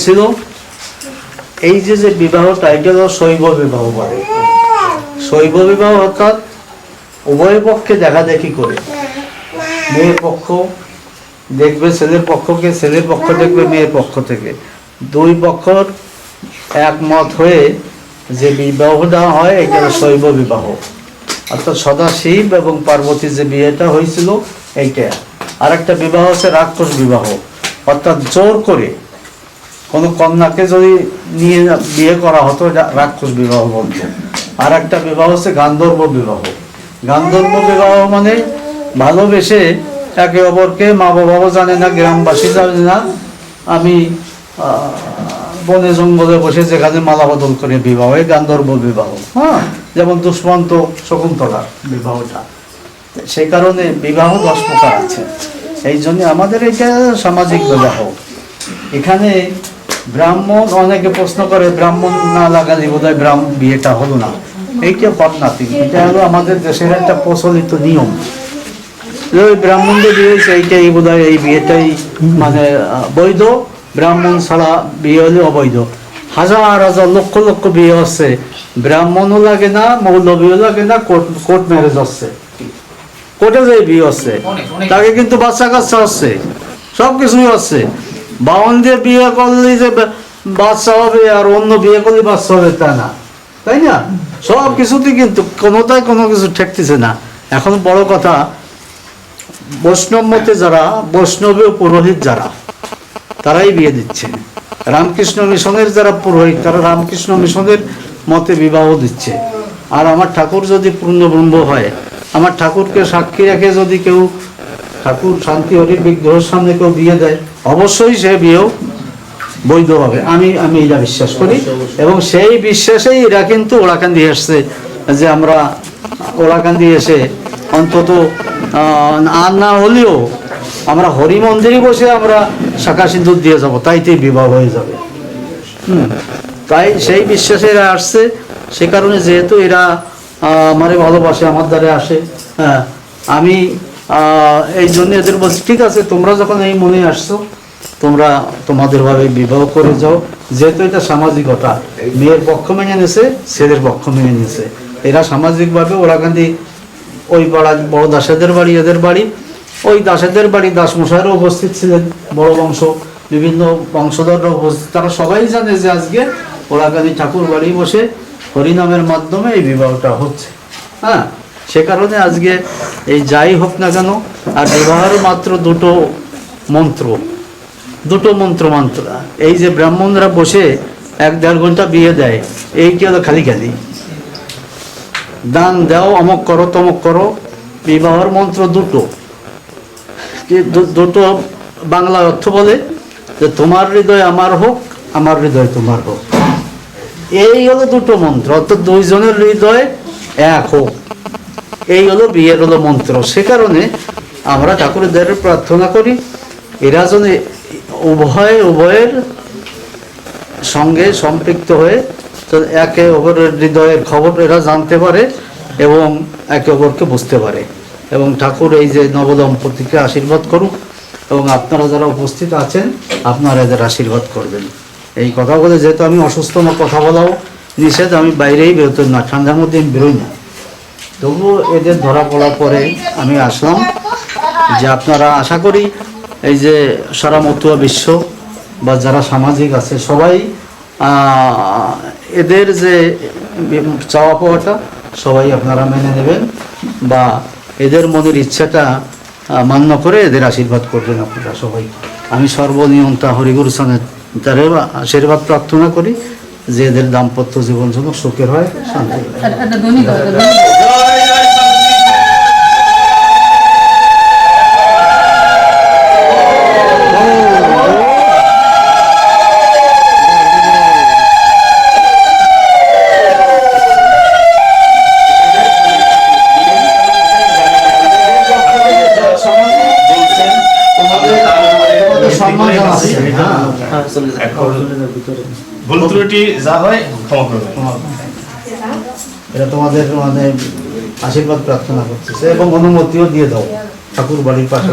ছিল? এই যে যে বিবাহটা এটা হলো শৈব বিবাহ বলে। শৈব বিবাহ অর্থাৎ উভয় পক্ষে দেখা দেখি করে। মেয়ের পক্ষ দেখবে, ছেলের পক্ষকে, ছেলের পক্ষ দেখবে, মেয়ের পক্ষ থেকে। দুই পক্ষর একমত হয়ে যে বিবাহটা হয়, এটা শৈব বিবাহ। অর্থাৎ সদাশিব এবং পার্বতীর যে বিয়েটা হয়েছিল, এইটা। আর একটা বিবাহ হচ্ছে রাক্ষস বিবাহ। অর্থাৎ জোর করে কোনো কন্যাকে যদি নিয়ে বিয়ে করা হতো রাক্ষস বিবাহ বলতো। আর একটা বিবাহ হচ্ছে গান্ধর্ব বিবাহ। গান্ধর্ব বিবাহ মানে ভালোবেসে একে অপরকে মা বাবাও জানে না, গ্রামবাসী জানে না। আমি বনে জঙ্গলে বসে যেখানে মালা বদল করে বিবাহ, এই গান্ধর্ব বিবাহ। হ্যাঁ যেমন দুষ্মন্ত শকুন্তলা বিবাহটা। সেই কারণে বিবাহ দশ প্রকার আছে। এই জন্য আমাদের এটা সামাজিক বিবাহ। এখানে ব্রাহ্মণ অনেকে প্রশ্ন করে ব্রাহ্মণ না লাগালে বোধ হয় ব্রাহ্মণ বিয়েটা হলো না। এইটা পটনাতি এটা হলো আমাদের দেশের একটা প্রচলিত নিয়ম। ওই ব্রাহ্মণদের বিয়ে এইটাই বোধ এই বিয়েটাই মানে বৈধ। ব্রাহ্মণ ছাড়া বিয়ে হলে অবৈধ। হাজার হাজার লক্ষ লক্ষ বিয়ে হচ্ছে। ব্রাহ্মণও লাগে না মৌলবীও লাগে না কোর্ট কোর্ট ম্যারেজ হচ্ছে। কোর্টে যে বিয়ে হচ্ছে। তাকে কিন্তু বাচ্চা কাচ্চা হচ্ছে। সব কিছুই হচ্ছে। বাউন দিয়ে বিয়ে করলে যে বাচ্চা হবে আর অন্য বিয়ে করলে বাচ্চা হবে তা না। তাই না? সব কিছুতে কিন্তু কোনোটাই কোনো কিছু ঠেকতেছে না। এখন বড় কথা বৈষ্ণব মতে যারা বৈষ্ণবীয় পুরোহিত যারা, তারাই বিয়ে দিচ্ছে। রামকৃষ্ণ মিশনের যারা পুরোহিত, তারা রামকৃষ্ণ মিশনের মতে বিবাহ দিচ্ছে। আর আমার ঠাকুর যদি পূর্ণ ব্রহ্ম হয়, আমার ঠাকুরকে সাক্ষী রেখে যদি কেউ ঠাকুর শান্তি হরির বিগ্রহের সামনে কেউ বিয়ে দেয়, অবশ্যই সে বিয়েও বৈধ হবে। আমি আমি এটা বিশ্বাস করি। এবং সেই বিশ্বাসেই এরা কিন্তু ওরাকান্দি এসছে যে আমরা ওরাকান্দি এসে অন্তত আর না হলেও আমরা হরি মন্দিরে বসে আমরা শাখা সিন্দুর দিয়ে যাব, তাইতেই বিবাহ হয়ে যাবে। তাই সেই বিশ্বাসে এরা আসছে। সে কারণে যেহেতু এরা আমারে ভালোবাসে, আমার দ্বারে আসে। হ্যাঁ আমি এই জন্য এদের বলছি, ঠিক আছে, তোমরা যখন এই মনে আসছো, তোমরা তোমাদের ভাবে বিবাহ করে যাও। যেহেতু এটা সামাজিকতা, মেয়ের পক্ষ মেনে নিয়েছে, ছেলের পক্ষ মেনে নিয়েছে। এরা সামাজিকভাবে, ওরা গান্ধী ওই পাড়া, বড় দাসেদের বাড়ি, এদের বাড়ি। ওই দাসেদের বাড়ি দাসমশাইরও উপস্থিত ছিলেন, বড় বংশ, বিভিন্ন বংশধররা উপস্থিত। তারা সবাই জানে যে আজকে ওরাকানি ঠাকুর বাড়ি বসে হরিনামের মাধ্যমে এই বিবাহটা হচ্ছে। হ্যাঁ? সে কারণে আজকে এই যাই হোক না কেন, আর বিবাহের মাত্র দুটো মন্ত্র দুটো মন্ত্র মন্ত্র এই যে ব্রাহ্মণরা বসে এক দেড় ঘণ্টা বিয়ে দেয় এইটি হলো খালি খালি? দান দাও, অমক করো, তমক করো, বিবাহর মন্ত্র দুটো। দুটো বাংলা অর্থ বলে যে তোমার হৃদয় আমার হোক, আমার হৃদয় তোমার হোক। এই হলো দুটো মন্ত্র, অর্থাৎ দুইজনের হৃদয় এক হোক। এই হলো বিয়ের হলো মন্ত্র। সে কারণে আমরা ঠাকুরদের প্রার্থনা করি, এরা যেন উভয় উভয়ের সঙ্গে সম্পৃক্ত হয়ে একে অপরের হৃদয়ের খবর এরা জানতে পারে এবং একে অপরকে বুঝতে পারে। এবং ঠাকুর এই যে নবদম্পতিকে আশীর্বাদ করুক, এবং আপনারা যারা উপস্থিত আছেন, আপনারা এদের আশীর্বাদ করবেন। এই কথা বলে যেহেতু আমি অসুস্থ, আমার কথা বলাও নিষেধ, আমি বাইরেই বেরোতে না, ঠান্ডার মধ্যে আমি বেরোই না। তবুও এদের ধরা পড়ার পরে আমি আসলাম যে আপনারা আশা করি এই যে সারা মতুয়া বিশ্ব বা যারা সামাজিক আছে সবাই এদের যে চাওয়া পাওয়াটা সবাই আপনারা মেনে নেবেন বা এদের মনের ইচ্ছাটা মান্য করে এদের আশীর্বাদ করবেন আপনারা সবাই। আমি সর্বনিয়ন্তা হরিগুরু সানের তার আশীর্বাদ প্রার্থনা করি যে এদের দাম্পত্য জীবন যেন সুখের হয় শান্তি ভুল। ত্রুটি যা হয় ক্ষমা করবে এটা তোমাদের মানে আশীর্বাদ প্রার্থনা করতেছে এবং অনুমতিও দিয়ে দাও। ঠাকুর বাড়ির পাশে।